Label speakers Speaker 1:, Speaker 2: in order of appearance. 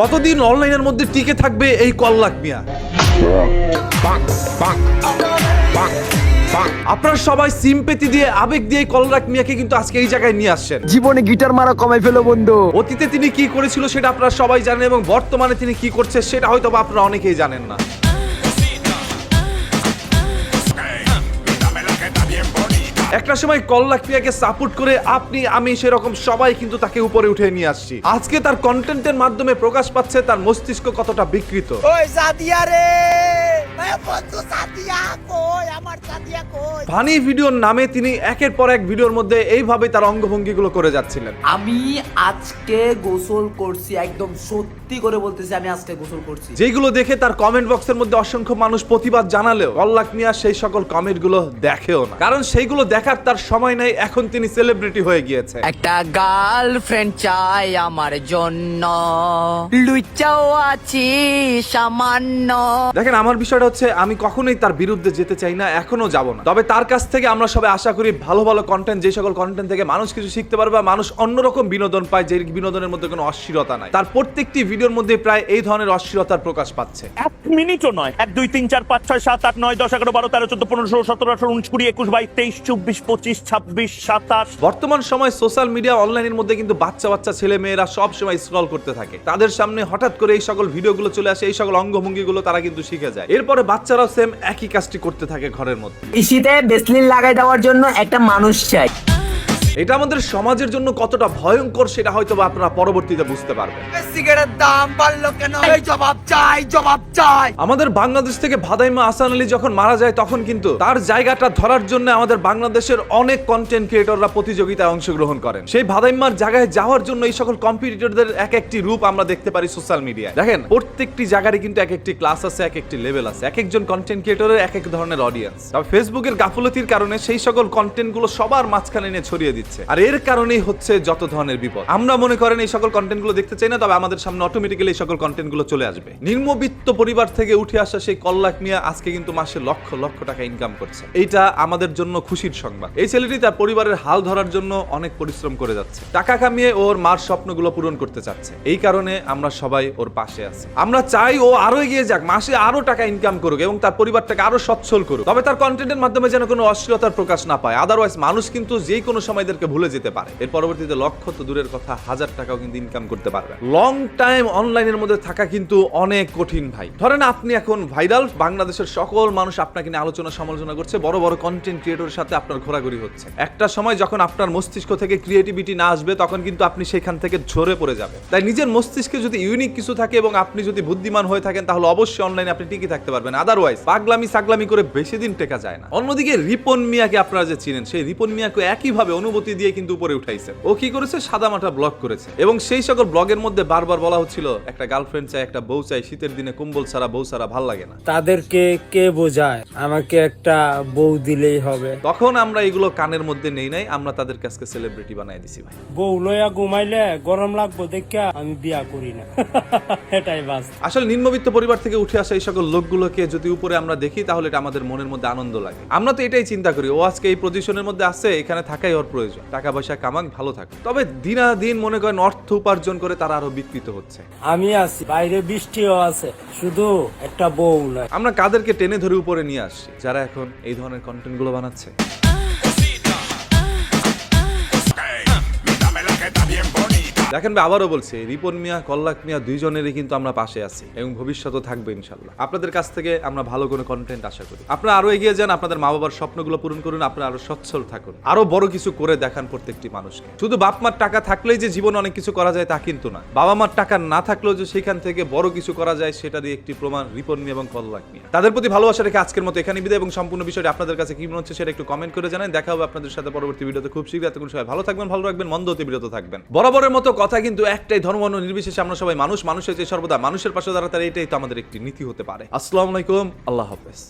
Speaker 1: কতদিন অনলাইনের মধ্যে টিকে থাকবে এই কল্লাক মিয়া আপনারা সবাই সিম্পেতি দিয়ে আবেগ দিয়ে কলরাক মিয়াকে কিন্তু আজকে এই জায়গায় নিয়ে আসছেন
Speaker 2: জীবনে গিটার মারা কমাই ফেলো বন্ধু
Speaker 1: অতীতে তিনি কি করেছিল সেটা আপনারা সবাই জানেন এবং বর্তমানে তিনি কি করছে সেটা হয়তো আপনারা অনেকেই জানেন না একটা সময় কল্লাক পিয়াকে সাপোর্ট করে আপনি আমি সেরকম সবাই কিন্তু তাকে উপরে উঠে নিয়ে আসছি আজকে তার কন্টেন্টের মাধ্যমে প্রকাশ পাচ্ছে তার মস্তিষ্ক কতটা বিকৃত
Speaker 3: ওই জাদিয়া রে
Speaker 1: ফানি ভিডিওর নামে তিনি একের পর এক ভিডিওর মধ্যে এইভাবে তার অঙ্গভঙ্গিগুলো করে যাচ্ছিলেন
Speaker 4: আমি আজকে গোসল করছি একদম সত্যি করে বলতেছি আমি আজকে গোসল করছি
Speaker 1: যেগুলো দেখে তার কমেন্ট বক্সের মধ্যে অসংখ্য মানুষ প্রতিবাদ জানালেও অল্লাক মিয়া সেই সকল গুলো দেখেও না কারণ সেইগুলো দেখার তার সময় নাই এখন তিনি সেলিব্রিটি হয়ে গিয়েছে
Speaker 5: একটা গার্লফ্রেন্ড চাই আমার জন্য লুচাও আছি সামান্য
Speaker 1: দেখেন আমার বিষয়টা বিষয়টা হচ্ছে আমি কখনোই তার বিরুদ্ধে যেতে চাই না এখনো যাব না তবে তার কাছ থেকে আমরা সবাই আশা করি ভালো ভালো কন্টেন্ট যে সকল কন্টেন্ট থেকে মানুষ কিছু শিখতে পারবে বা মানুষ অন্যরকম বিনোদন পায় যে বিনোদনের মধ্যে কোনো অস্থিরতা নাই তার প্রত্যেকটি ভিডিওর মধ্যে প্রায় এই ধরনের অস্থিরতার প্রকাশ পাচ্ছে
Speaker 6: এক মিনিটও নয় এক দুই তিন চার পাঁচ ছয় সাত আট নয় দশ এগারো বারো তেরো চোদ্দ পনেরো ষোলো সতেরো আঠারো উনিশ কুড়ি একুশ বাইশ তেইশ চব্বিশ পঁচিশ ছাব্বিশ সাতাশ
Speaker 1: বর্তমান সময় সোশ্যাল মিডিয়া অনলাইনের মধ্যে কিন্তু বাচ্চা বাচ্চা ছেলে মেয়েরা সব সময় স্ক্রল করতে থাকে তাদের সামনে হঠাৎ করে এই সকল ভিডিওগুলো চলে আসে এই সকল অঙ্গভঙ্গিগুলো তারা কিন্তু শিখে যায় এরপর পরে বাচ্চারাও সেম একই কাজটি করতে থাকে ঘরের মধ্যে
Speaker 7: ইসিতে বেসলিন লাগাই দেওয়ার জন্য একটা মানুষ চাই
Speaker 1: এটা আমাদের সমাজের জন্য কতটা ভয়ঙ্কর সেটা হয়তো আপনারা পরবর্তীতে বুঝতে পারবেন
Speaker 8: সিগারেট দাম বাড়লো কেন এই জবাব চাই জবাব চাই
Speaker 1: আমাদের বাংলাদেশ থেকে ভাদাইমা আসান আলী যখন মারা যায় তখন কিন্তু তার জায়গাটা ধরার জন্য আমাদের বাংলাদেশের অনেক কন্টেন্ট ক্রিয়েটররা প্রতিযোগিতায় অংশগ্রহণ করেন সেই ভাদাইম্মার জায়গায় যাওয়ার জন্য এই সকল কম্পিটিটরদের এক একটি রূপ আমরা দেখতে পারি সোশ্যাল মিডিয়ায় দেখেন প্রত্যেকটি জায়গায় কিন্তু এক একটি ক্লাস আছে এক একটি লেভেল আছে এক একজন কন্টেন্ট ক্রিয়েটরের এক এক ধরনের অডিয়েন্স তবে ফেসবুকের গাফলতির কারণে সেই সকল কন্টেন্টগুলো সবার মাঝখানে এনে ছড়িয়ে দিচ্ছে দিচ্ছে আর এর কারণেই হচ্ছে যত ধরনের বিপদ আমরা মনে করেন এই সকল কন্টেন্টগুলো দেখতে চাই না তবে আমাদের সামনে অটোমেটিক্যালি এই সকল কন্টেন্টগুলো চলে আসবে নির্মবিত্ত পরিবার থেকে উঠে আসা সেই কল্লাক মিয়া আজকে কিন্তু মাসে লক্ষ লক্ষ টাকা ইনকাম করছে এইটা আমাদের জন্য খুশির সংবাদ এই ছেলেটি তার পরিবারের হাল ধরার জন্য অনেক পরিশ্রম করে যাচ্ছে টাকা কামিয়ে ওর মার স্বপ্নগুলো পূরণ করতে চাচ্ছে এই কারণে আমরা সবাই ওর পাশে আছি আমরা চাই ও আরো এগিয়ে যাক মাসে আরো টাকা ইনকাম করুক এবং তার পরিবারটাকে আরো সচ্ছল করুক তবে তার কন্টেন্টের মাধ্যমে যেন কোনো অশ্লীলতার প্রকাশ না পায় আদারওয়াইজ মানুষ কিন্তু যে কোনো সময় তাদেরকে ভুলে যেতে পারে এর পরবর্তীতে লক্ষ তো দূরের কথা হাজার টাকাও কিন্তু ইনকাম করতে পারবে লং টাইম অনলাইনের মধ্যে থাকা কিন্তু অনেক কঠিন ভাই ধরেন আপনি এখন ভাইরাল বাংলাদেশের সকল মানুষ আপনাকে নিয়ে আলোচনা সমালোচনা করছে বড় বড় কন্টেন্ট ক্রিয়েটরের সাথে আপনার ঘোরাঘুরি হচ্ছে একটা সময় যখন আপনার মস্তিষ্ক থেকে ক্রিয়েটিভিটি না আসবে তখন কিন্তু আপনি সেখান থেকে ঝরে পড়ে যাবে তাই নিজের মস্তিষ্কে যদি ইউনিক কিছু থাকে এবং আপনি যদি বুদ্ধিমান হয়ে থাকেন তাহলে অবশ্যই অনলাইনে আপনি টিকে থাকতে পারবেন আদারওয়াইজ পাগলামি সাগলামি করে বেশি দিন টেকা যায় না অন্যদিকে রিপন মিয়াকে আপনারা যে চিনেন সেই রিপন মিয়াকে একইভাবে অনুভূতি গতি দিয়ে কিন্তু উপরে উঠাইছে ও কি করেছে সাদা মাটা ব্লক করেছে এবং সেই সকল ব্লগের মধ্যে বারবার বলা হচ্ছিল একটা গার্লফ্রেন্ড চাই একটা বউ চাই শীতের দিনে কম্বল ছাড়া বউ ছাড়া ভাল লাগে না
Speaker 9: তাদেরকে কে বোঝায় আমাকে একটা বউ দিলেই হবে
Speaker 1: তখন আমরা এগুলো কানের মধ্যে নেই নাই আমরা তাদের কাছে সেলিব্রিটি বানাই দিছি ভাই
Speaker 10: বউ লয়া ঘুমাইলে গরম লাগবো দেখা আমি বিয়া করি না
Speaker 1: এটাই বাস আসলে নিম্নবিত্ত পরিবার থেকে উঠে আসা এই সকল লোকগুলোকে যদি উপরে আমরা দেখি তাহলে এটা আমাদের মনের মধ্যে আনন্দ লাগে আমরা তো এটাই চিন্তা করি ও আজকে এই পজিশনের মধ্যে আছে এখানে থাকাই ওর প্রয়োজন প্রয়োজন টাকা পয়সা কামাক ভালো থাকে তবে দিনা দিন মনে করেন অর্থ উপার্জন করে তারা আরো বিকৃত হচ্ছে
Speaker 11: আমি আছি বাইরে বৃষ্টিও আছে শুধু একটা বউ নয়
Speaker 1: আমরা কাদেরকে টেনে ধরে উপরে নিয়ে আসছি যারা এখন এই ধরনের কন্টেন্ট গুলো বানাচ্ছে দেখেন ভাই আবারও বলছি রিপন মিয়া কল্লাক মিয়া দুইজনেরই কিন্তু আমরা পাশে আছি এবং ভবিষ্যতেও থাকবে ইনশাল্লাহ আপনাদের কাছ থেকে আমরা ভালো কোনো কন্টেন্ট আশা করি আপনারা আরো এগিয়ে যান আপনাদের মা বাবার স্বপ্নগুলো পূরণ করুন আপনারা আরো সচ্ছল থাকুন আরো বড় কিছু করে দেখান প্রত্যেকটি মানুষকে শুধু বাপ মার টাকা থাকলেই যে জীবন অনেক কিছু করা যায় তা কিন্তু না বাবা মার টাকা না থাকলেও যে সেখান থেকে বড় কিছু করা যায় সেটারই একটি প্রমাণ রিপন মিয়া এবং কল্লাক মিয়া তাদের প্রতি ভালোবাসা রেখে আজকের মতো এখানে বিদায় এবং সম্পূর্ণ বিষয়টি আপনাদের কাছে কি মনে হচ্ছে সেটা একটু কমেন্ট করে জানাই দেখা হবে আপনাদের সাথে পরবর্তী ভিডিওতে খুব শীঘ্রই এতক্ষণ সবাই ভালো থাকবেন ভালো রাখবেন মন্দ অতি বিরত থাকবেন বরাবরের মতো কথা কিন্তু একটাই ধর্ম নির্বিশেষে আমরা সবাই মানুষ মানুষের যে সর্বদা মানুষের পাশে দাঁড়াতে এটাই তো আমাদের একটি নীতি হতে পারে আসসালামু আলাইকুম আল্লাহ হাফেজ